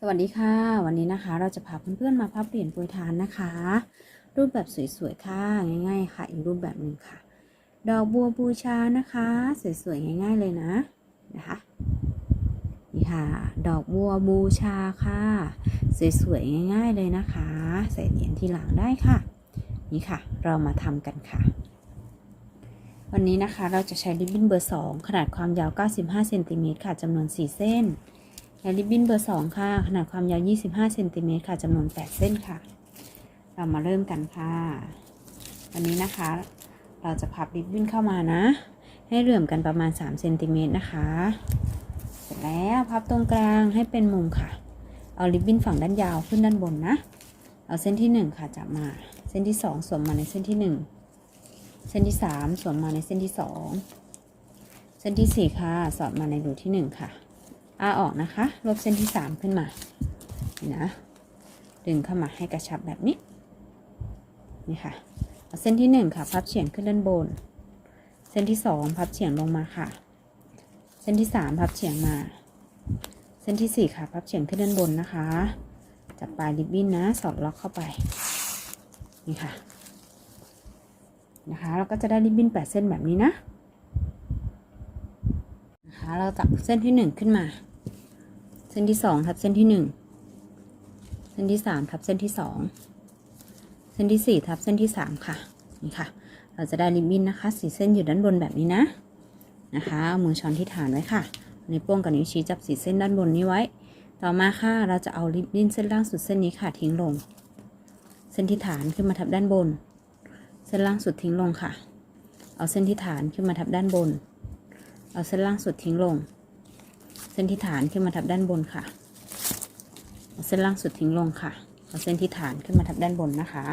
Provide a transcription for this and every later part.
สวัสดีค่ะ วันนี้นะคะเราจะพาเพื่อนๆมาพับเหรียญโปรยทานนะคะ รูปแบบสวยๆค่ะง่าย ๆ ค่ะ อีกรูปแบบหนึ่งค่ะ ดอกบัวบูชานะคะ สวยๆง่าย ๆเลยนะนะคะนี่ค่ะ ดอกบัวบูชาค่ะสวยๆง่าย ๆเลยนะคะ ใส่เหรียญที่หลังได้ค่ะ นี่ค่ะ เรามาทำกันค่ะ วันนี้นะคะเราจะใช้ริบบิ้นเบอร์ 2 ขนาดความยาว 95เซนติเมตรค่ะจำนวน 4 เส้น และริบบิ้นเบอร์2ค่ะ ขนาดความยาว 25เซนติเมตรค่ะจำนวน 8 เส้นค่ะ เรามาเริ่มกันค่ะ วันนี้นะคะ เราจะพับริบบิ้นเข้ามานะ ให้เหลื่อมกันประมาณ3เซนติเมตรนะคะ เสร็จแล้วพับตรงกลางให้เป็นมุมค่ะ เอาริบบิ้นฝั่งด้านยาวขึ้นด้านบนนะ เอาเส้นที่ 1 ค่ะจับมา เส้นที่ 2 สวมมาในเส้นที่ 1 เส้นที่ 3 สวมมาในเส้นที่ 2 เส้นที่ 4 ค่ะ สอดมาในรูที่ 1 ค่ะ อาออกนะคะ ลบเส้นที่ 3 ขึ้นมานะดึงเข้ามาให้กระชับแบบนี้ นี่ค่ะเเส้นที่ 1 ค่ะ พับเฉียงขึ้นด้านบน เส้นที่ 2 พับเฉียงลงมาค่ะ เส้นที่ 3 พับเฉียงมา เส้นที่ 4 ค่ะ พับเฉียงขึ้นด้านบนนะคะ จับปลายริบบิ้นนะ สอดล็อกเข้าไป นี่ค่ะ นะคะ เราก็จะได้ริบบิ้น 8 เส้นแบบนี้นะ นะคะ เราจับเส้นที่ 1 ขึ้นมา เส้นที่2ทับเส้นที่1เส้นที่3ทับเส้นที่2เส้นที่4ทับเส้นที่3ค่ะนี่ค่ะ เราจะได้ริบบิ้นนะคะสีเส้นอยู่ด้านบนแบบนี้นะนะคะเอามือช้อนที่ฐานไว้ค่ะในิ้วโป้งกับนิ้วชี้จับสีเส้นด้านบนนี้ไว้ ต่อมาค่ะเราจะเอาริบบิ้นเส้นล่างสุดเส้นนี้ค่ะทิ้งลง เส้นที่ฐานขึ้นมาทับด้านบน เส้นล่างสุดทิ้งลงค่ะ เอาเส้นที่ฐานขึ้นมาทับด้านบน เอาเส้นล่างสุดทิ้งลง ส้นที่ฐานขึ้นมาทับด้านบนค่ะเอาเส้นล่างสุดทิ้งลงค่ะเอาเส้นที่ฐานขึ้นมาทับด้านบนนะคะ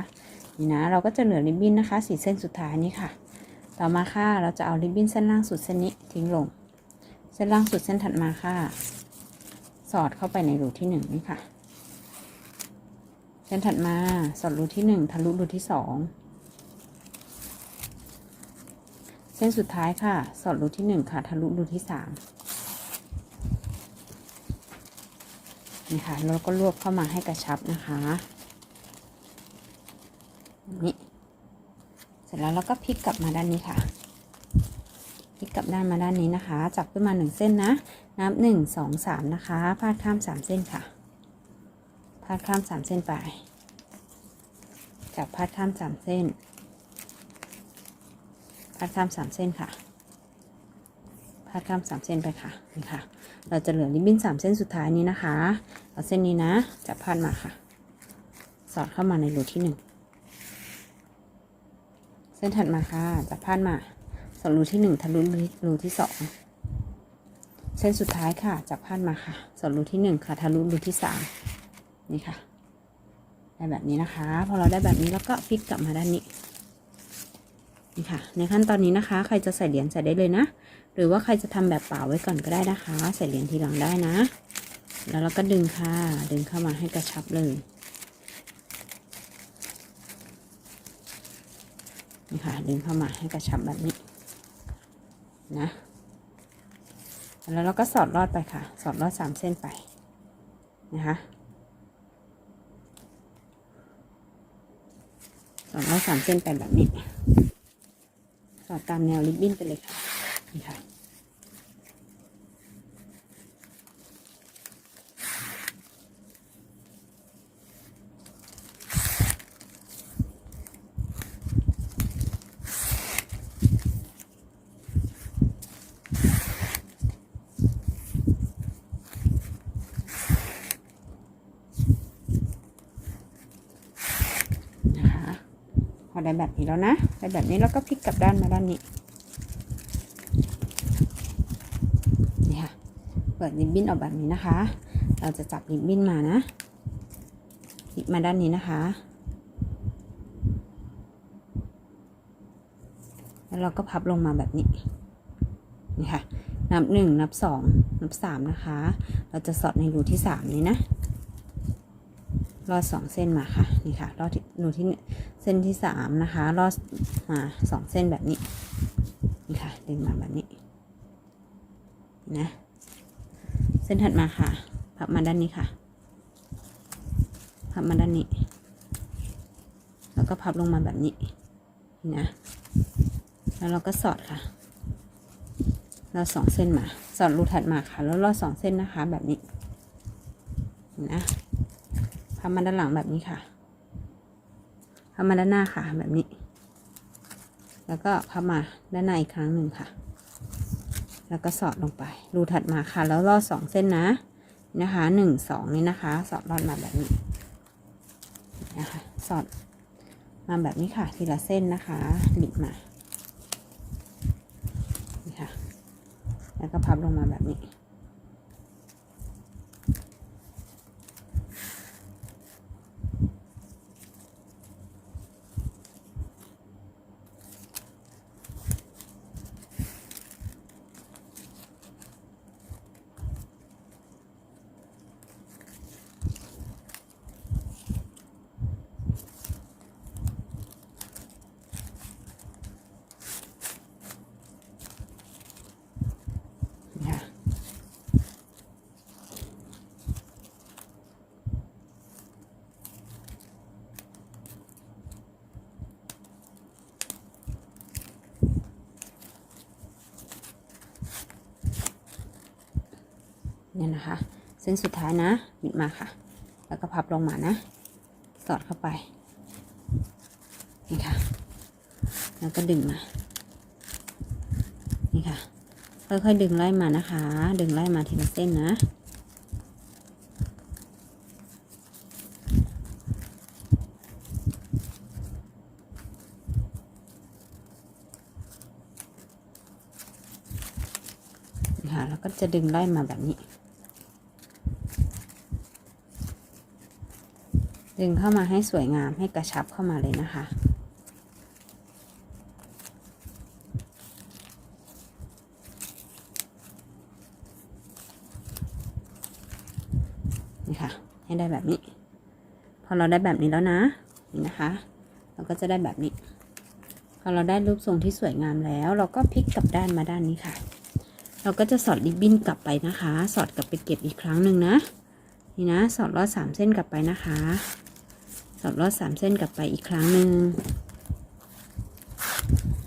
นี่นะเราก็จะเหลือริบบิ้นนะคะสีเส้นสุดท้ายนี้ค่ะ ต่อมาค่ะเราจะเอาริบบิ้นเส้นล่างสุดเส้นนี้ทิ้งลง เส้นล่างสุดเส้นถัดมาค่ะ สอดเข้าไปในรูที่หนึ่งนี่ค่ะ เส้นถัดมาสอดรูที่หนึ่งทะลุรูที่สองเส้นสุดท้ายค่ะ สอดรูที่หนึ่งค่ะทะลุรูที่สาม นี่ค่ะแล้วก็รวบเข้ามาให้กระชับนะคะนี่เสร็จแล้วเราก็พลิกกลับมาด้านนี้ค่ะพลิกกลับด้านมาด้านนี้นะคะ จับขึ้นมาหนึ่งเส้นนะ นับหนึ่งสองสามนะคะพาดข้ามสามเส้นค่ะพาดข้ามสามเส้นไป จับพาดข้ามสามเส้นพาดข้ามสามเส้นค่ะ พาดข้ามสามเส้นไปค่ะนี่ค่ะ เราจะเหลือริบบิ้นสามเส้นสุดท้ายนี้นะคะเอาเส้นนี้นะจับพาดมาค่ะ สอดเข้ามาในรูที่หนึ่งเส้นถัดมาค่ะจับพาดมาสอดรูที่หนึ่งทะลุรูที่สองเส้นสุดท้ายค่ะจับพาดมาค่ะ สอดรูที่หนึ่งค่ะทะลุรูที่สามนี่ค่ะได้แบบนี้นะคะ พอเราได้แบบนี้แล้วก็พลิกกลับมาด้านนี้นี่ค่ะ ในขั้นตอนนี้นะคะ ใครจะใส่เหรียญใส่ได้เลยนะ หรือว่าใครจะทำแบบเปล่าไว้ก่อนก็ได้นะคะ ใส่เหรียญทีหลังได้นะ แล้วเราก็ดึงค่ะ ดึงเข้ามาให้กระชับเลยนี่ค่ะ ดึงเข้ามาให้กระชับแบบนี้นะ แล้วเราก็สอดรอดไปค่ะ สอดรอดสามเส้นไปนะคะสอดรอดสามเส้นไปแบบนี้สอดตามแนวริบบิ้นไปเลยค่ะ นี่ค่ะคะพอได้แบบนี้แล้วนะได้แบบนี้แล้วก็พลิกกลับด้านมาด้านนี้ค่ะ เปิ ดริบบิ้นออกแบบนี้นะคะ เราจะจับริบบิ้นมานะพลิกมาด้านนี้นะคะ แล้วเราก็พับลงมาแบบนี้นี่ค่ะ นับหนึ่งนับสองนับสามนะคะ เราจะสอดในรูที่สามนี้นะรอดสองเส้นมาค่ะนี่ค่ะรอดที่รูที่เส้นที่สามนะคะรอดมาสองเส้นแบบนี้นี่ค่ะดึงมาแบบนี้ นะ เส้นถัดมาค่ะ พับมาด้านนี้ค่ะ พับมาด้านนี้ แล้วก็พับลงมาแบบนี้นะ แล้วเราก็สอดค่ะ เราสองเส้นมา สอดรูถัดมาค่ะ แล้วลอดสองเส้นนะคะ แบบนี้นะพับมาด้านหลังแบบนี้ค่ะพับมาด้านหน้าค่ะแบบนี้ แล้วก็พับมาด้านในอีกครั้งหนึ่งค่ะ แล้วก็สอดลงไป รูถัดมาค่ะ แล้วลอดสองเส้นนะนะคะหนึ่งสองนี่นะคะ สอดลอดมาแบบนี้นะคะสอดมาแบบนี้ค่ะ ทีละเส้นนะคะบิดมานี่ค่ะ แล้วก็พับลงมาแบบนี้ค่ะ เนี่ยนะคะ เส้นสุดท้ายนะบิดมาค่ะ แล้วก็พับลงมานะ สอดเข้าไป นี่ค่ะ แล้วก็ดึงมา นี่ค่ะ ค่อยๆดึงไล่มานะคะ ดึงไล่มาทีละเส้นนะนี่ค่ะแล้วก็จะดึงไล่มาแบบนี้ ดึงเข้ามาให้สวยงามให้กระชับเข้ามาเลยนะคะ นี่ค่ะ ให้ได้แบบนี้ พอเราได้แบบนี้แล้วนะนี่นะคะ เราก็จะได้แบบนี้ พอเราได้รูปทรงที่สวยงามแล้ว เราก็พลิกกลับด้านมาด้านนี้ค่ะ เราก็จะสอดริบบิ้นกลับไปนะคะ สอดกลับไปเก็บอีกครั้งหนึ่งนะนี่นะสอดลอดสามเส้นกลับไปนะคะ อดลอดสามเส้นกลับไปอีกครั้งหนึ่ง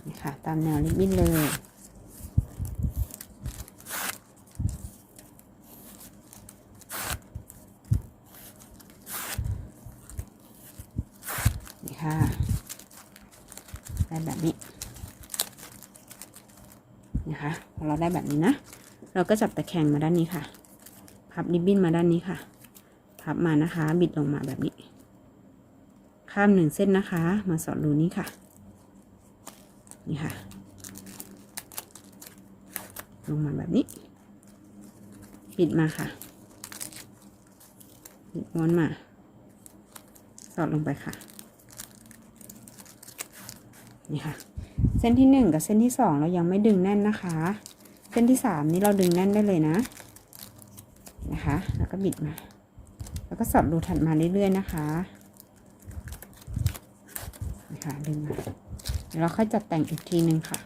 นี่ค่ะตามแนวริบบิ้นเลยนี่ค่ะได้แบบนี้นะคะพอเราได้แบบนี้นะ เราก็จับตะแคงมาด้านนี้ค่ะ พับริบบิ้นมาด้านนี้ค่ะ พับมานะคะ บิดลงมาแบบนี้ ข้ามหนึ่งเส้นนะคะ มาสอดรูนี้ค่ะ นี่ค่ะ ลงมาแบบนี้บิดมาค่ะบิดม้วนมา สอดลงไปค่ะ นี่ค่ะ เส้นที่หนึ่งกับเส้นที่สองเรายังไม่ดึงแน่นนะคะ เส้นที่สามนี้เราดึงแน่นได้เลยนะ นะคะ แล้วก็บิดมา แล้วก็สอดรูถัดมาเรื่อยๆนะคะ นะคะดึงมาเดี๋ยวเราค่อยจัดแต่งอีกทีหนึ่งค่ะ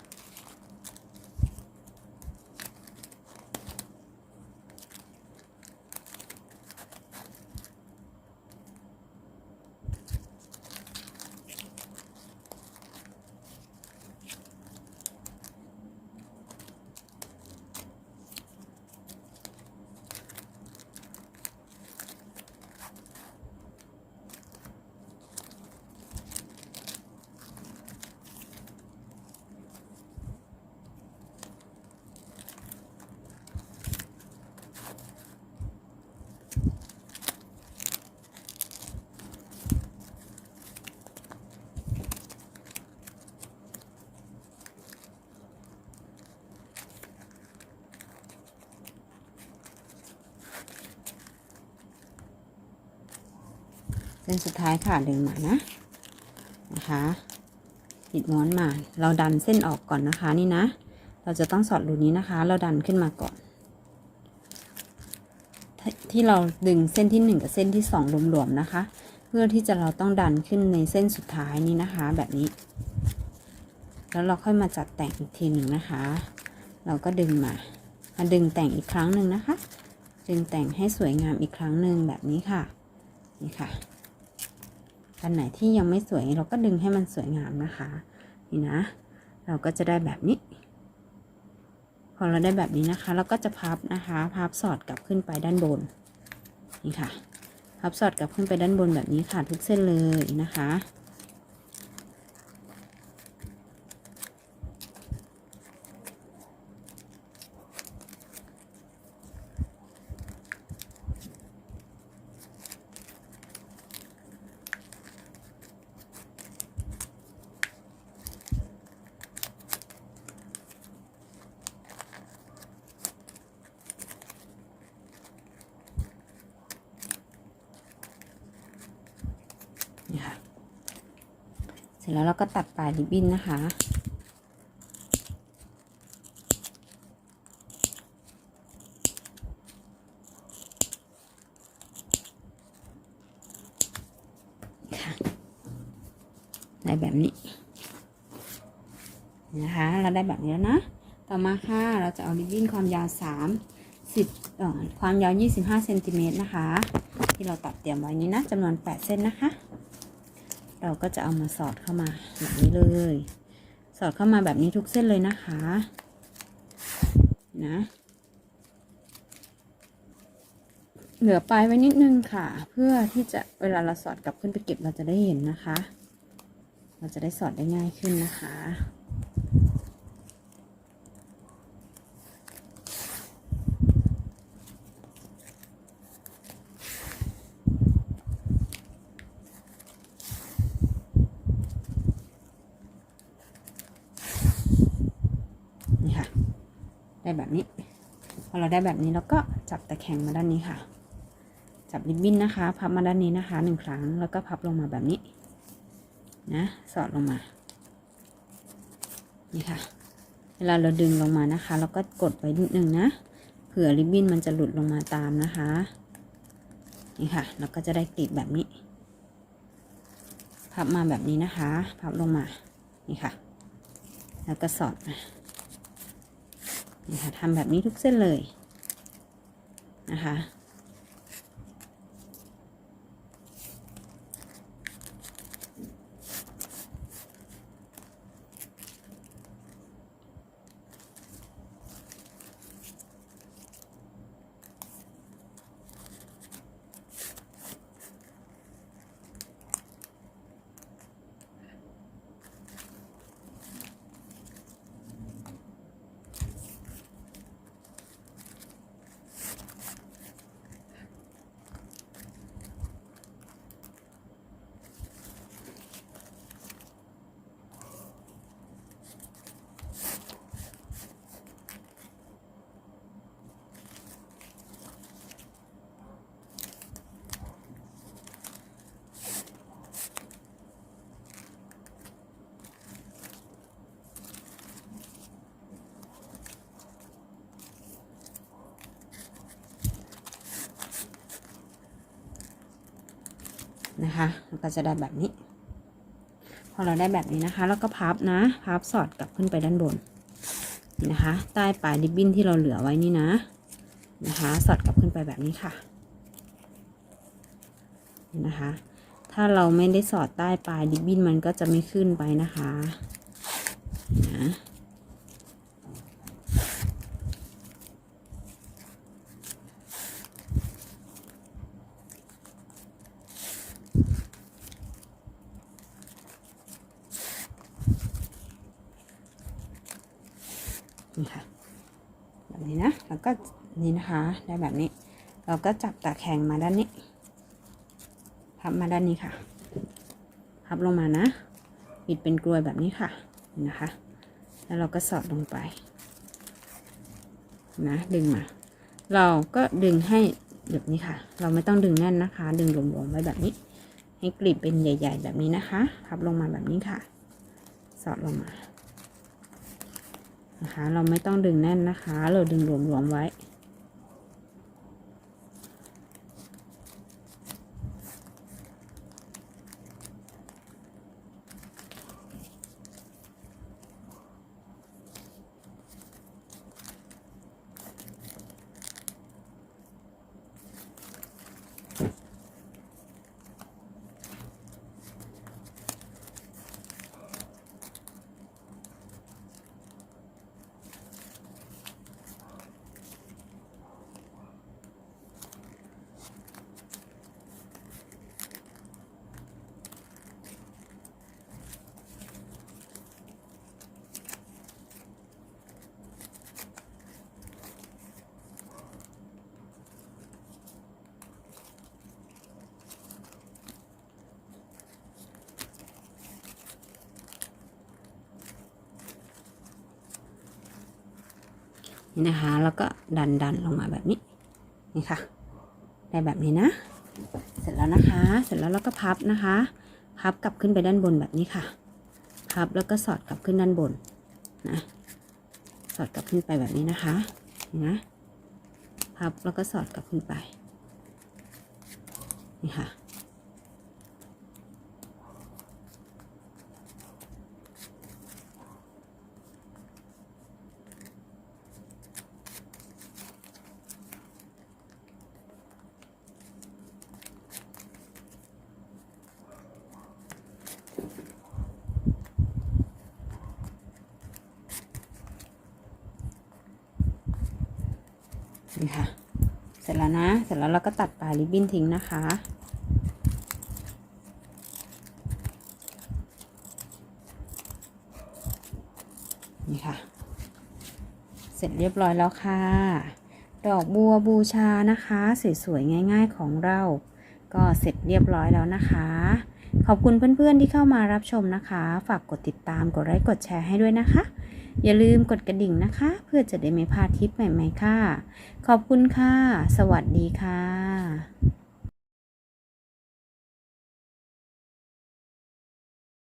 เส้นสุดท้ายค่ะดึงมานะนะคะปิดม้วนมาเราดันเส้นออกก่อนนะคะนี่นะ เราจะต้องสอดรูนี้นะคะ เราดันขึ้นมาก่อน ที่ที่เราดึงเส้นที่หนึ่งกับเส้นที่สองรวมๆนะคะ เพื่อที่จะเราต้องดันขึ้นในเส้นสุดท้ายนี้นะคะ แบบนี้ แล้วเราค่อยมาจัดแต่งอีกทีหนึ่งนะคะ เราก็ดึงมามาดึงแต่งอีกครั้งหนึ่งนะคะ ดึงแต่งให้สวยงามอีกครั้งหนึ่งแบบนี้ค่ะ นี่ค่ะ อันไหนที่ยังไม่สวยเราก็ดึงให้มันสวยงามนะคะ นี่นะ เราก็จะได้แบบนี้ พอเราได้แบบนี้นะคะ เราก็จะพับนะคะพับสอดกลับขึ้นไปด้านบน นี่ค่ะ พับสอดกลับขึ้นไปด้านบนแบบนี้ค่ะทุกเส้นเลยนะคะ แล้วเราก็ตัดปลายริบบิ้นนะคะค่ะได้แบบนี้ นะคะ เราได้แบบนี้แล้วนะ ต่อมาค่ะ เราจะเอาริบบิ้นความยาว3 10เอ่อความยาว 25เซนติเมตรนะคะ ที่เราตัดเตรียมไว้นี้นะจำนวน 8 เส้นนะคะ เราก็จะเอามาสอดเข้ามาแบบนี้เลย สอดเข้ามาแบบนี้ทุกเส้นเลยนะคะ นะเหลือปลายไว้นิดนึงค่ะ เพื่อที่จะเวลาเราสอดกลับขึ้นไปเก็บเราจะได้เห็นนะคะ เราจะได้สอดได้ง่ายขึ้นนะคะ นี่ค่ะ ได้แบบนี้ พอเราได้แบบนี้เราก็จับตะแคงมาด้านนี้ค่ะ จับริบบิ้นนะคะ พับมาด้านนี้นะคะหนึ่งครั้งแล้วก็พับลงมาแบบนี้นะสอดลงมา นี่ค่ะ เวลาเราดึงลงมานะคะ เราก็กดไว้นิดนึงนะ เผื่อริบบิ้นมันจะหลุดลงมาตามนะคะ นี่ค่ะ เราก็จะได้กลีบแบบนี้ พับมาแบบนี้นะคะ พับลงมา นี่ค่ะ แล้วก็สอดมา นี่ค่ะทำแบบนี้ทุกเส้นเลยนะคะ นะคะแล้วก็จะได้แบบนี้ พอเราได้แบบนี้นะคะ แล้วก็พับนะ พับสอดกลับขึ้นไปด้านบนนี่นะคะ ใต้ปลายริบบิ้นที่เราเหลือไว้นี่นะ นะคะ สอดกลับขึ้นไปแบบนี้ค่ะนี่นะคะ ถ้าเราไม่ได้สอดใต้ปลายริบบิ้นมันก็จะไม่ขึ้นไปนะคะนะ นี่ค่ะ แบบนี้นะ แล้วก็ นี่นะคะ ได้แบบนี้ เราก็จับตาแข็งมาด้านนี้ พับมาด้านนี้ค่ะ พับลงมานะปิดเป็นกลวยแบบนี้ค่ะนี่นะคะ แล้วเราก็สอดลงไป นะ ดึงมา เราก็ดึงให้แบบนี้ค่ะ เราไม่ต้องดึงแน่นนะคะ ดึงหลวมๆไว้แบบนี้ ให้กลีบเป็นใหญ่ ๆ แบบนี้นะคะ พับลงมาแบบนี้ค่ะ สอดลงมา นะคะ เราไม่ต้องดึงแน่นนะคะ เราดึงหลวมๆไว้ นี่นะคะ แล้วก็ดันดันลงมาแบบนี้ นี่ค่ะ ได้แบบนี้นะ เสร็จแล้วนะคะ เสร็จแล้วเราก็พับนะคะ พับกลับขึ้นไปด้านบนแบบนี้ค่ะ พับแล้วก็สอดกลับขึ้นด้านบนนะ สอดกลับขึ้นไปแบบนี้นะคะนี่นะพับแล้วก็สอดกลับขึ้นไป นี่ค่ะ นี่ค่ะ เส ร็จแล้วนะเสร็จแล้วเราก็ตัดปลายริบบิ้นทิ้งนะคะ นี่ค่ะ เสร็จเรียบร้อยแล้วค่ะ ดอกบัวบูชานะคะ สวยๆ ง่ายๆของเรา ก็เสร็จเรียบร้อยแล้วนะคะ ขอบคุณเพื่อนๆที่เข้ามารับชมนะคะ ฝากกดติดตาม กดไลค์ กดแชร์ให้ด้วยนะคะ อย่าลืมกดกระดิ่งนะคะ เพื่อจะได้ไม่พลาดคลิปใหม่ๆค่ะ ขอบคุณค่ะ สวัสดีค่ะ